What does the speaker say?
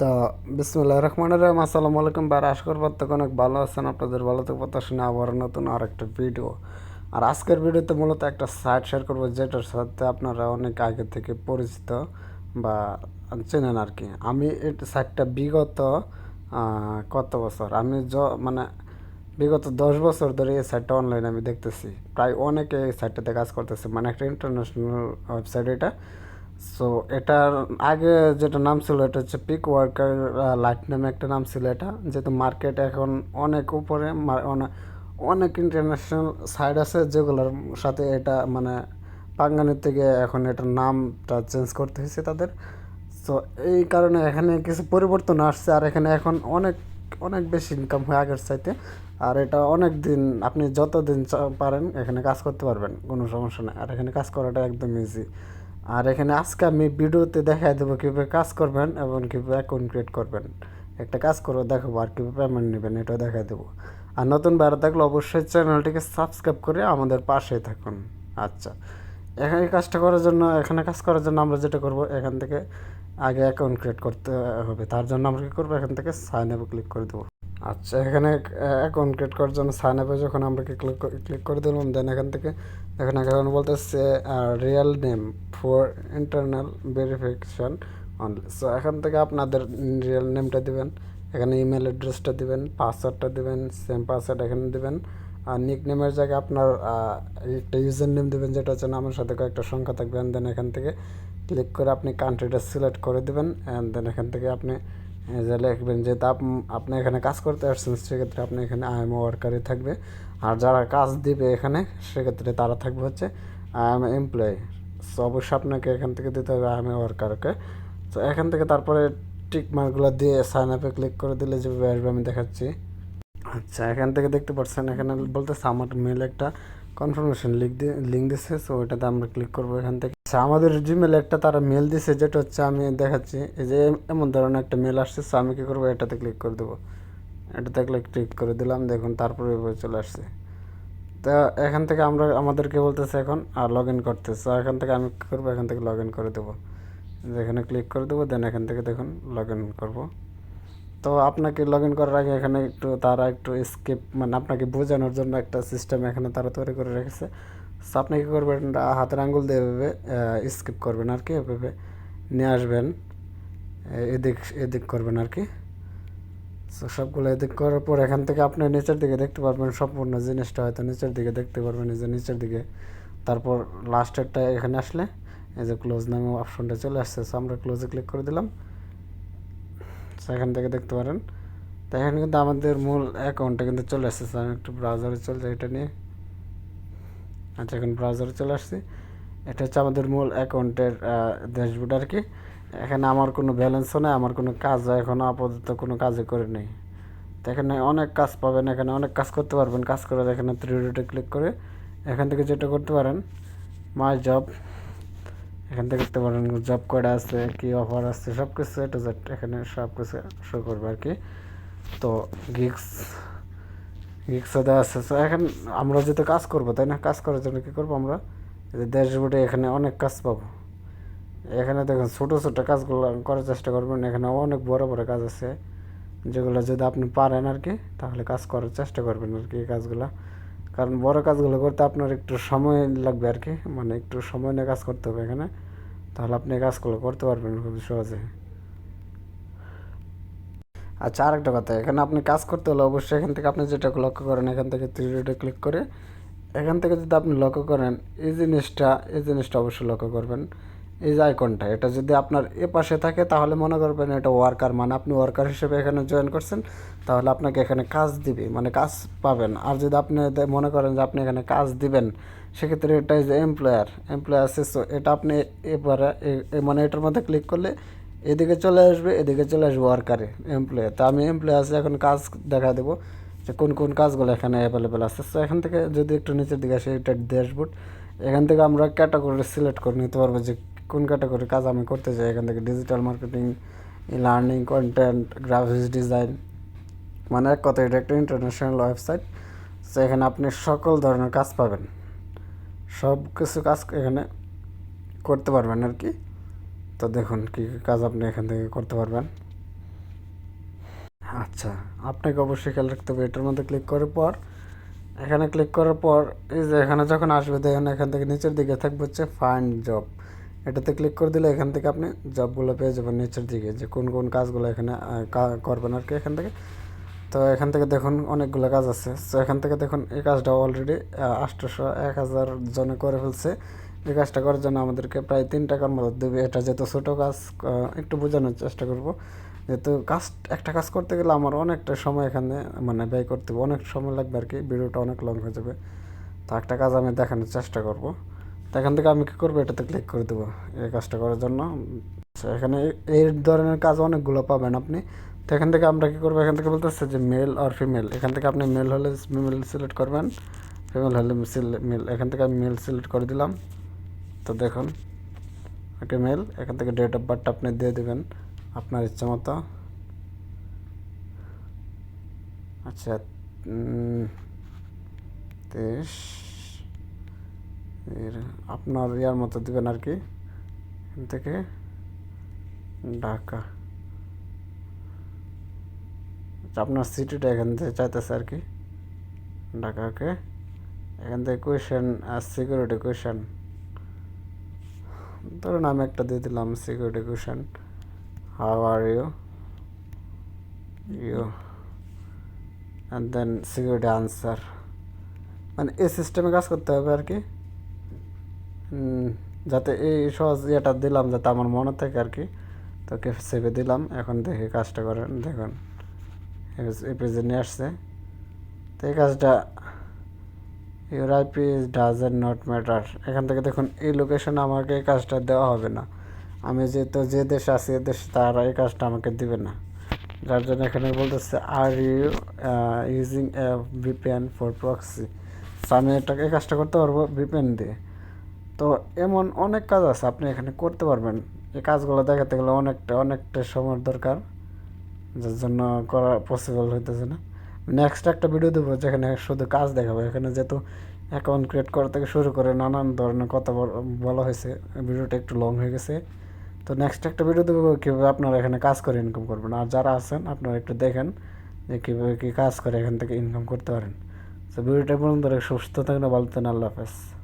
তো বিসমুল্লাহ রহমান রহিম, আসসালামু আলাইকুম। বার আশা করব তো অনেক ভালো আছেন। আপনাদের ভালো থেকে কথা শুনে আবার নতুন আর একটা ভিডিও আর আজকের ভিডিওতে মূলত একটা সাইট শেয়ার করব, যেটার সাথে আপনারা অনেক আগে থেকে পরিচিত বা চেনেন আর কি আমি এই সাইটটা বিগত কত বছর? আমি য মানে বিগত দশ বছর ধরে এই সাইটটা অনলাইনে আমি দেখতেছি। প্রায় অনেকে এই সাইটটাতে কাজ করতেছে। মানে একটা ইন্টারন্যাশনাল ওয়েবসাইট এটা। সো এটার আগে যেটা নাম ছিল, এটা হচ্ছে পিক ওয়ার্কার লাইট নামে একটা নাম ছিল এটা। যেহেতু মার্কেট এখন অনেক উপরে অনেক ইন্টারন্যাশনাল সাইট আছে যেগুলোর সাথে এটা মানে পাঙ্গানের থেকে এখন এটার নামটা চেঞ্জ করতে হয়েছে তাদের। সো এই কারণে এখানে কিছু পরিবর্তন আসছে, আর এখানে এখন অনেক অনেক বেশি ইনকাম হয় আগের চাইতে। আর এটা অনেক দিন আপনি যত দিন পারেন, এখানে কাজ করতে পারবেন, কোনো সমস্যা নেই। আর এখানে কাজ করাটা একদম ইজি আর এখানে আজকে আমি ভিডিওতে দেখাই দেবো কীভাবে কাজ করবেন এবং কীভাবে অ্যাকাউন্ট ক্রিয়েট করবেন। একটা কাজ করে, দেখাবো আর কীভাবে পেমেন্ট নেবেন, এটাও দেখাই দেবো। আর নতুন বাইরে থাকলে অবশ্যই চ্যানেলটিকে সাবস্ক্রাইব করে আমাদের পাশেই থাকুন। আচ্ছা এখানে কাজটা করার জন্য, এখানে কাজ করার জন্য আমরা যেটা করব, এখান থেকে আগে অ্যাকাউন্ট ক্রিয়েট করতে হবে। তার জন্য আমরা কী করব? এখান থেকে সাইন আপে ক্লিক করে দেবো। আচ্ছা এখানে অ্যাকাউন্ট ক্রিয়েট করার জন্য সাইন আপে যখন আমরা ক্লিক ক্লিক করে দিলাম দেন এখান থেকে দেখেন এখানে বলতেছে real name for internal verification only so এখান থেকে আপনাদের রিয়েল নেমটা দিবেন, এখানে ইমেল অ্যাড্রেসটা দিবেন পাসওয়ার্ডটা দিবেন সেম পাসওয়ার্ড এখানে দিবেন, আর নিক নেমের জায়গায় আপনার একটা ইউজার নেম দেবেন, যেটা হচ্ছে নামের সাথে কয়েকটা সংখ্যা থাকবে অ্যান্ড দেন এখান থেকে ক্লিক করে আপনি কান্ট্রিটা সিলেক্ট করে দেবেন অ্যান্ড দেন এখান থেকে আপনি যে লিখবেন যেহেতু আপ- আপনি এখানে কাজ করতে আসছেন, সেক্ষেত্রে আপনি এখানে আই এম ওয়ার্কারই থাকবে। আর যারা কাজ দিবে এখানে, সেক্ষেত্রে তারা থাকবে হচ্ছে আই এম এমপ্লয়ি সো অবশ্যই আপনাকে এখান থেকে দিতে হবে আই এম ওয়ার্কারকে তো এখান থেকে তারপরে টিক মার্কগুলো দিয়ে সাইন আপে ক্লিক করে দিলে যেভাবে আসবে, আমি দেখাচ্ছি। আচ্ছা এখান থেকে দেখতে পাচ্ছেন, এখানে বলতে আমার মেল একটা কনফার্মেশন লিঙ্ক দিয়ে লিঙ্ক দিছে সো ওইটাতে আমরা ক্লিক করব এখান থেকে। আচ্ছা আমাদের জিমেলে একটা তারা মেল দিছে, যেটা হচ্ছে আমি দেখাচ্ছি, এই যে এমন ধরনের একটা মেল আসছে সো আমি কী করব, এটাতে ক্লিক করে দেবো। এটাতে ক্লিক করে দিলাম, দেখুন তারপরে চলে আসছে। তো এখান থেকে আমরা, আমাদেরকে বলতেছে এখন, আর লগ ইন করতে সো এখান থেকে আমি কী করব, এখান থেকে লগ ইন করে দেবো। যেখানে ক্লিক করে দেবো দেন এখান থেকে দেখুন লগ ইন করব। তো আপনাকে লগ ইন করার আগে এখানে একটু তারা একটু স্কিপ মানে আপনাকে বোঝানোর জন্য একটা সিস্টেম এখানে তারা তৈরি করে রেখেছে। সো আপনি কী করবেন? হাতের আঙ্গুল দিয়ে এভাবে স্কিপ করবেন আর কি, এভাবে নিয়ে আসবেন। এদিক এদিক করবেন আর কি। সো সবগুলো এদিক করার পর এখান থেকে আপনি নিচের দিকে দেখতে পারবেন সম্পূর্ণ জিনিসটা, হয়তো নিচের দিকে দেখতে পারবেন, এই যে নিচের দিকে। তারপর লাস্টেরটা এখানে আসলে, এই যে ক্লোজ নামে অপশনটা চলে আসছে। সো আমরা ক্লোজে ক্লিক করে দিলাম। এখান থেকে দেখতে পারেন। তো এখানে কিন্তু আমাদের মূল অ্যাকাউন্টটা কিন্তু চলে আসছে আমি একটু ব্রাউজারে চলে যাই এটা নিয়ে। আচ্ছা এখন ব্রাউজারে চলে আসছি। এটা হচ্ছে আমাদের মূল অ্যাকাউন্টের ড্যাশবোর্ড আর কি। এখানে আমার কোনো ব্যালেন্সও নেই, আমার কোনো কাজ এখনও আপাতত কোনো কাজে করে নেই। তো এখানে অনেক কাজ পাবেন, এখানে অনেক কাজ করতে পারবেন। কাজ করে এখানে থ্রি ডটে ক্লিক করে এখান থেকে যেটা করতে পারেন মাই জব এখান থেকে দেখতে পারেন জব কয়টা আছে, কি অফার আছে সব কিছু এটা এখানে সব কিছু শো করবে আর কি। তো গিগস গিগসে দেওয়া আছে। তো এখন আমরা যেহেতু কাজ করব, তাই না? কাজ করার জন্য কী করব আমরা? ড্যাশবোর্ডে এখানে অনেক কাজ পাবো। এখানে দেখুন ছোটো ছোটো কাজগুলো করার চেষ্টা করবেন। এখানে অনেক বড় বড় কাজ আছে। যেগুলো যদি আপনি পারেন আর কি, তাহলে কাজ করার চেষ্টা করবেন আর কি এই কাজগুলো। কারণ বড় কাজগুলো করতে আপনার একটু সময় লাগবে আর কি। মানে একটু সময় নিয়ে কাজ করতে হবে এখানে। তাহলে আপনি কাজগুলো করতে পারবেন খুব সহজে। আচ্ছা আরেকটা কথা, এখানে আপনি কাজ করতে হলে অবশ্যই এখান থেকে আপনি যেটা লক্ষ্য করেন, এখান থেকে থ্রি ডটে ক্লিক করে, এখান থেকে যদি আপনি লক্ষ্য করেন, এই জিনিসটা এই জিনিসটা অবশ্যই লক্ষ্য করবেন। এই যে আইকনটা, এটা যদি আপনার এ পাশে থাকে, তাহলে মনে করবেন এটা ওয়ার্কার মানে আপনি ওয়ার্কার হিসেবে এখানে জয়েন করছেন, তাহলে আপনাকে এখানে কাজ দিবে মানে কাজ পাবেন। আর যদি আপনি মনে করেন যে আপনি এখানে কাজ দিবেন, সেক্ষেত্রে এটা যে এমপ্লয়ার এমপ্লয়ার আছে, so এটা আপনি এবারে মানে এটার মধ্যে ক্লিক করলে এদিকে চলে আসবে, এদিকে চলে আসবে ওয়ার্কারে এমপ্লয়ার তো আমি এমপ্লয়ার আছে, এখন কাজ দেখা দেবো যে কোন কোন কাজগুলো এখানে অ্যাভেলেবেল আছে। সো এখান থেকে যদি একটু নিচের দিকে আসে, এটা ড্যাশবোর্ড এখান থেকে আমরা ক্যাটাগরি সিলেক্ট করে নিতে পারব যে কোন ক্যাটাগরি কাজ আমি করতে চাই? এখান থেকে digital marketing learning content graphics design মানে এক কথা এটা একটা ইন্টারন্যাশনাল ওয়েবসাইট সো এখানে আপনি সকল ধরনের কাজ পাবেন। সব কিছু কাজ এখানে করতে পারবেন আর কি। তো দেখুন কী কী কাজ আপনি এখান থেকে করতে পারবেন। আচ্ছা আপনাকে অবশ্যই খেয়াল রাখতে হবে, এটার মধ্যে ক্লিক করার পর, এখানে ক্লিক করার পর, এই যে এখানে যখন আসবে, দেখেন এখান থেকে নিচের দিকে থাকবে হচ্ছে ফাইন্ড জব এটাতে ক্লিক করে দিলে এখান থেকে আপনি জবগুলো পেয়ে যাবেন নিচের দিকে, যে কোন কোন কাজগুলো এখানে করবেন আর কি এখান থেকে। তো এখান থেকে দেখুন অনেকগুলো কাজ আছে। তো এখান থেকে দেখুন এই কাজটা অলরেডি আটশোশো এক হাজার জনে করে ফেলছে। এই কাজটা করার জন্য আমাদেরকে প্রায় তিন টাকার মতো দেবে। এটা যেহেতু ছোটো কাজ একটু বোঝানোর চেষ্টা করব। যেহেতু কাজ, একটা কাজ করতে গেলে আমার অনেকটা সময় এখানে মানে ব্যয় করতে হবে। অনেক সময় লাগবে আর কি, ভিডিওটা অনেক লং হয়ে যাবে। তো একটা কাজ আমি দেখানোর চেষ্টা করব। তো এখান থেকে আমি কী করব? এটাতে ক্লিক করে দেবো এই কাজটা করার জন্য। এখানে এই- ধরনের কাজ অনেকগুলো পাবেন আপনি। তো এখান থেকে আমরা কী করব? এখান থেকে বলতেছে যে মেল আর ফিমেল এখান থেকে আপনি মেল হলে মেল সিলেক্ট করবেন। ফিমেল হলে মেল এখান থেকে আমি মেল সিলেক্ট করে দিলাম। তো দেখুন, ওকে মেল এখান থেকে ডেট অফ বার্থটা আপনি দিয়ে দেবেন আপনার ইচ্ছা মতো। আচ্ছা তেইশ। আপনার ইয়ার মতো দিবেন আর কি। এখান থেকে ঢাকা। আচ্ছা আপনার সিটিটা এখান থেকে চাইতেছে আর কি। ঢাকাকে। এখান থেকে কোয়েশন সিকিউরিটি কোয়েশন ধরুন আমি একটা দিয়ে দিলাম security question how are you you and then security answer মানে এই সিস্টেমে কাজ করতে হবে আর কি। যাতে এই সহজ ইয়েটা দিলাম যাতে আমার মনে থাকে আর কি। তোকে সেভে দিলাম, এখন দেখি কাজটা করেন, দেখুন। এই পেজে নিয়ে আসছে। তো এই কাজটা your IP doesn't not matter. এখান থেকে দেখুন, এই লোকেশনে আমাকে এই কাজটা দেওয়া হবে না। আমি যেহেতু যে দেশে আছি, এ দেশে তারা এই কাজটা আমাকে দিবে না। যার জন্য এখানে বলতেছে are you using VPN for proxy আমি এটাকে এই কাজটা করতে পারব ভিপিএন দিয়ে। তো এমন অনেক কাজ আছে, আপনি এখানে করতে পারবেন। এই কাজগুলো দেখাতে গেলে অনেকটা অনেকটা সময়ের দরকার, যার জন্য করা পসিবল হইতেছে না। নেক্সট একটা ভিডিও দেবো যেখানে শুধু কাজ দেখাবো। এখানে যেহেতু অ্যাকাউন্ট ক্রিয়েট করা থেকে শুরু করে নানান ধরনের কথা বল- হয়েছে। ভিডিওটা একটু লং হয়ে গেছে। তো নেক্সট একটা ভিডিও দেবো কীভাবে আপনারা এখানে কাজ করে ইনকাম করবেন। আর যারা আছেন, আপনারা একটু দেখেন যে কীভাবে কী কাজ করে এখান থেকে ইনকাম করতে পারেন। তো ভিডিওটা পর্যন্ত, সুস্থ থাকেন ভালো থাকেন আল্লাহ হাফেজ।